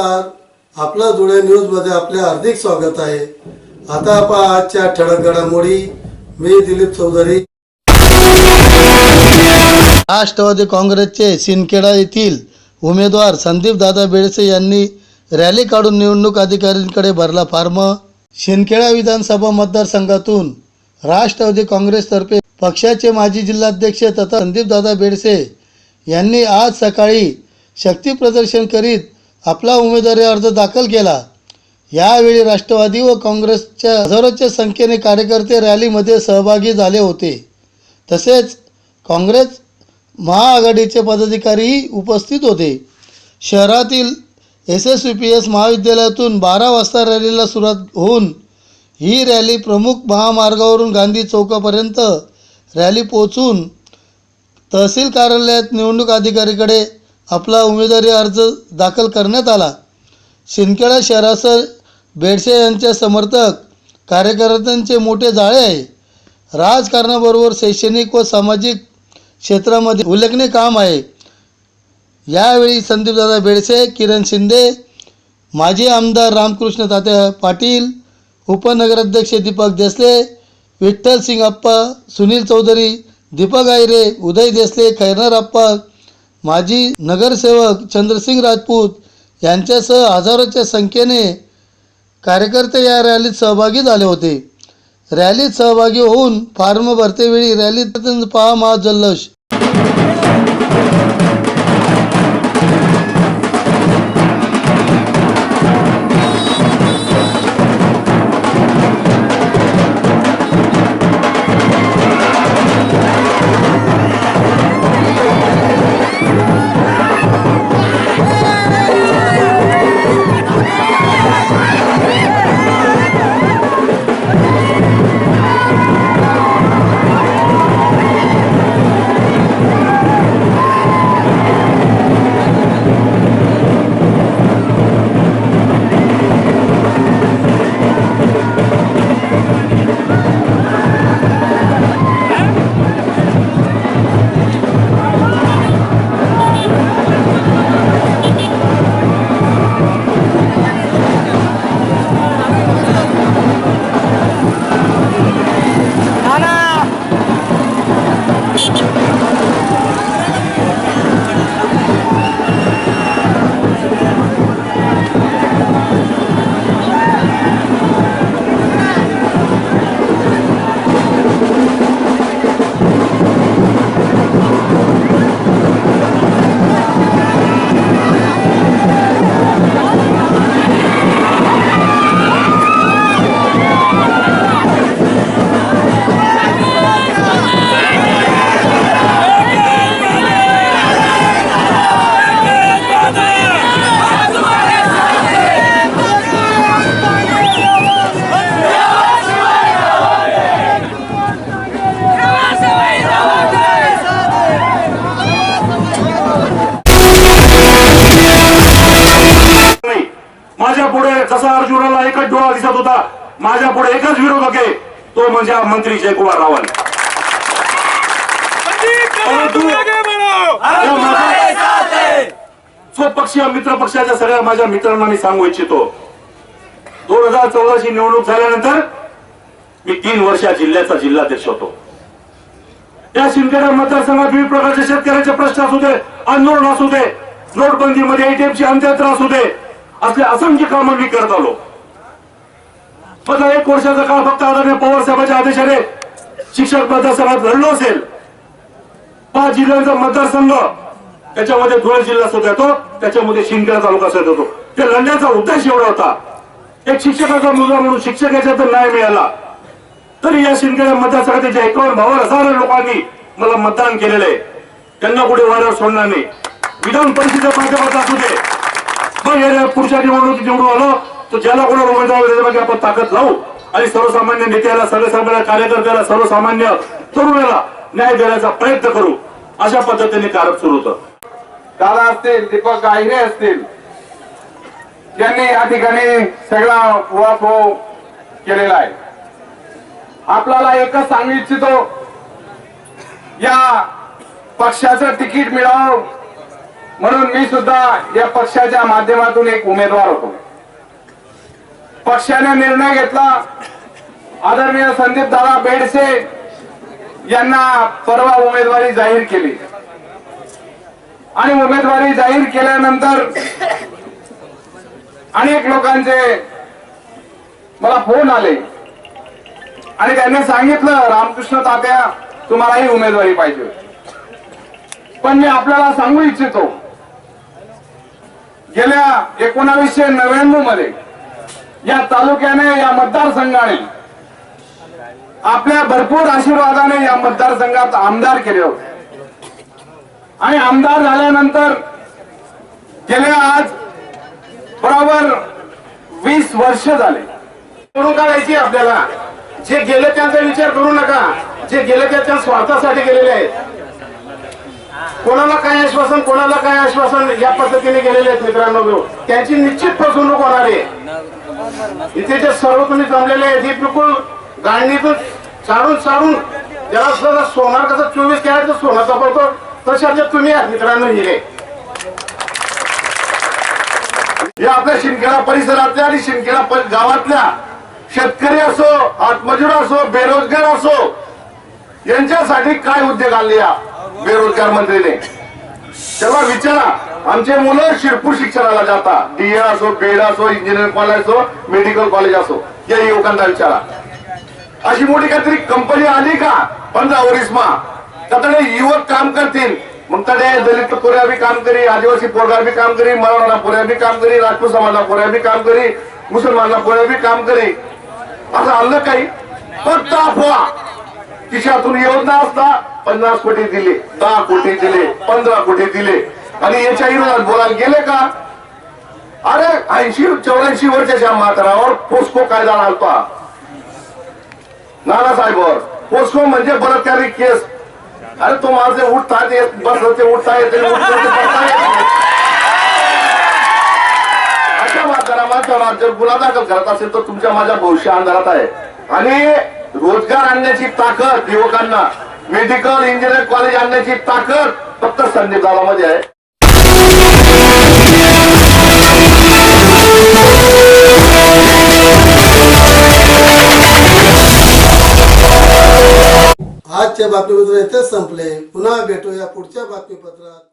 नमस्कार. आपलं धुळे न्यूजमध्ये आपले हार्दिक स्वागत आहे. आता आपण आजच्या ठळक घडामोडी. मी दिलीप चौधरी. राष्ट्रवादी काँग्रेसचे सिनखेडा येथील उमेदवार संदीप दादा बेडसे यांनी रॅली काढून निवडणूक अधिकाऱ्यांकडे भरला फार्म. शिंदखेडा विधानसभा मतदारसंघातून राष्ट्रवादी काँग्रेसतर्फे पक्षाचे माजी जिल्हाध्यक्ष तथा संदीपदादा बेडसे यांनी आज सकाळी शक्ती प्रदर्शन करीत आपला उमेदवारी अर्ज दाखल केला. यावेळी राष्ट्रवादी व काँग्रेसच्या हजारोच्या संख्येने कार्यकर्ते रॅलीमध्ये सहभागी झाले होते. तसेच काँग्रेस महाआघाडीचे पदाधिकारीही उपस्थित होते. शहरातील S S U P S महाविद्यालयातून बारा वाजता रॅलीला सुरुवात होऊन ही रॅली प्रमुख महामार्गावरून गांधी चौकापर्यंत रॅली पोचून तहसील कार्यालयात निवडणूक अधिकारीकडे आपला उमेदवारी अर्ज दाखल करण्यात आला. शिंदखेडा शहरासह बेडसे यांच्या समर्थक कार्यकर्त्यांचे मोठे जाळे आहे. राजकारणाबरोबर शैक्षणिक व सामाजिक क्षेत्रामध्ये उल्लेखनीय काम आहे. यावेळी संदीपदादा बेडसे किरण शिंदे माजी आमदार रामकृष्ण तात्या पाटील उपनगराध्यक्ष दीपक देसले विठ्ठल सिंग अप्पा सुनील चौधरी दीपक आयरे उदय देसले खैरनार अप्पा माजी नगरसेवक चंद्रसिंग राजपूत यांच्यासह हजारोच्या संख्येने कार्यकर्ते या रॅलीत सहभागी झाले होते. रॅलीत सहभागी होऊन फार्म भरतेवेळी रॅलीत पहा महा पुढे जसा अर्जुनाला एकच डोळा दिसत होता माझ्या पुढे एकच विरोधक आहे तो म्हणजे मंत्री जयकुमार रावल. स्वपक्षीय मित्र पक्षाच्या सगळ्या माझ्या मित्रांना मी सांगू इच्छितो. दोन हजार चौदाची निवडणूक झाल्यानंतर मी तीन वर्षा जिल्ह्याचा जिल्हाध्यक्ष होतो. या शिंदखेडा मतदारसंघात विविध प्रकारचे शेतकऱ्यांचे प्रश्न असू दे आंदोलन असू दे नोटबंदीमध्ये एटीएमची अंत्ययात्रा असू दे असले असंख्य कामं मी करत आलो. माझा एक वर्षाचा काळ फक्त आदरणीय पवार साहेबांच्या आदेशाने शिक्षक मतदारसंघात लढलो असेल. पाच जिल्ह्यांचा मतदारसंघ त्याच्यामध्ये धुळे जिल्हा सुद्धा येतो त्याच्यामध्ये शिंदखेडा तालुका सुद्धा येतो. ते लढण्याचा उद्देश एवढा होता. एक शिक्षकाचा मुलगा म्हणून शिक्षक याच्यात न्याय मिळाला. तरी या शिंदखेडा मतदारसंघातील जे एकावन्न बावन्न हजार लोकांनी मला मतदान केलेलं आहे. त्यांना कुठे वाऱ्यावर सोडणार नाही. विधान परिषदेच्या माध्यमात असू दे मग या पुढच्या निवडणुकीत निवडून आलो. तर ज्याला कोणाला उमेदवार मागे आपण ताकद लावू. आणि सर्वसामान्य नेत्याला सर्वसामान्य कार्यकर्त्याला सर्वसामान्य तरुणाला न्याय देण्याचा प्रयत्न करू. अशा पद्धतीने कारक सुरू होतं. दादा असतील दीपक गायरे असतील यांनी या ठिकाणी सगळा उहापोह केलेला आहे. आपल्याला एकच सांगू इच्छितो या पक्षाचं तिकीट मिळावं. म्हणून मी सुद्धा या पक्षाच्या माध्यमातून एक उमेदवार होतो. पक्षाने निर्णय घेतला. आदरणीय संदीप दादा बेडसे यांना परवा उमेदवारी जाहीर केली. आणि उमेदवारी जाहीर केल्यानंतर अनेक लोकांचे मला फोन आले. आणि त्यांनी सांगितलं रामकृष्ण तात्या तुम्हालाही उमेदवारी पाहिजे पण मी आपल्याला सांगू इच्छितो गेल्या एकोणावीसशे नव्याण्णवमध्ये या तालुक्याने या मतदारसंघाने आपल्या भरपूर आशीर्वादाने या मतदारसंघात आमदार केले होते. आणि आमदार झाल्यानंतर गेल्या आज बरोबर वीस वर्ष झाले. निवडणूक काढायची आपल्याला? जे गेले त्यांचा विचार करू नका. जे गेले त्याच्या स्वार्थासाठी गेलेले आहेत. कोणाला काय आश्वासन कोणाला काय आश्वासन या पद्धतीने गेलेले आहेत मित्रांनो त्यांची निश्चित फसवणूक होणार आहे. इथे जे सर्व तुम्ही जमलेले आहेत हे बिलकुल गांडीतून चाडून चाडून ज्याला सुद्धा सोनार कसं चोवीस कॅरेटचं सोनं सापडतो तशातले तुम्ही आहात मित्रांनो हिरे. या आपल्या शिंदखेडा परिसरातल्या आणि शिंदखेडा गावातल्या शेतकरी असो आत्मजूर असो बेरोजगार असो यांच्यासाठी काय उद्योग आले या? बेरोजगार मंत्रीने तेव्हा विचारा आमचे मुलं शिरपूर शिक्षणाला जातात डीएड असो बीएड असो इंजिनिअरिंग कॉलेज असो मेडिकल कॉलेज असो. या युवकांना विचारा. अशी मोठी काहीतरी कंपनी आली का? पंधरा वरीसमा त्याकडे युवक काम करतील. मग तडे दलित पोऱ्या बी काम करी आदिवासी पोरगा बी काम करी मराठा पोऱ्या बी काम करी राजपूत समाजा पोऱ्या बी काम करी मुसलमाना पोऱ्या बी काम करी. असं आलं काही? फक्त अफवा. खिशातून येऊन ना असता पन्नास कोटी दिले दहा कोटी दिले पंधरा कोटी दिले. आणि याच्या विरोधात बोलायला गेले का? अरे ऐंशी चौऱ्याऐंशी वर्षाच्या मात्रावर पोस्को कायदा आलता नानासाहेबवर पोस्को म्हणजे बलात्कारी केस. अरे तो माझे उठता येत बसलं ते उठता येते अशा म्हातारा माणसाला जर गुन्हा दाखल करत असेल तर तुमच्या माझ्या भविष्य अंधारात आहे. आणि रोजगार आणण्याची ताकद युवकांना. मेडिकल इंजिनिअरिंग कॉलेज आणण्याची ताकद फक्त संदीपमध्ये आहे. आजच्या बातमीपत्र येथेच संपले. पुन्हा भेटूया पुढच्या बातमीपत्रात.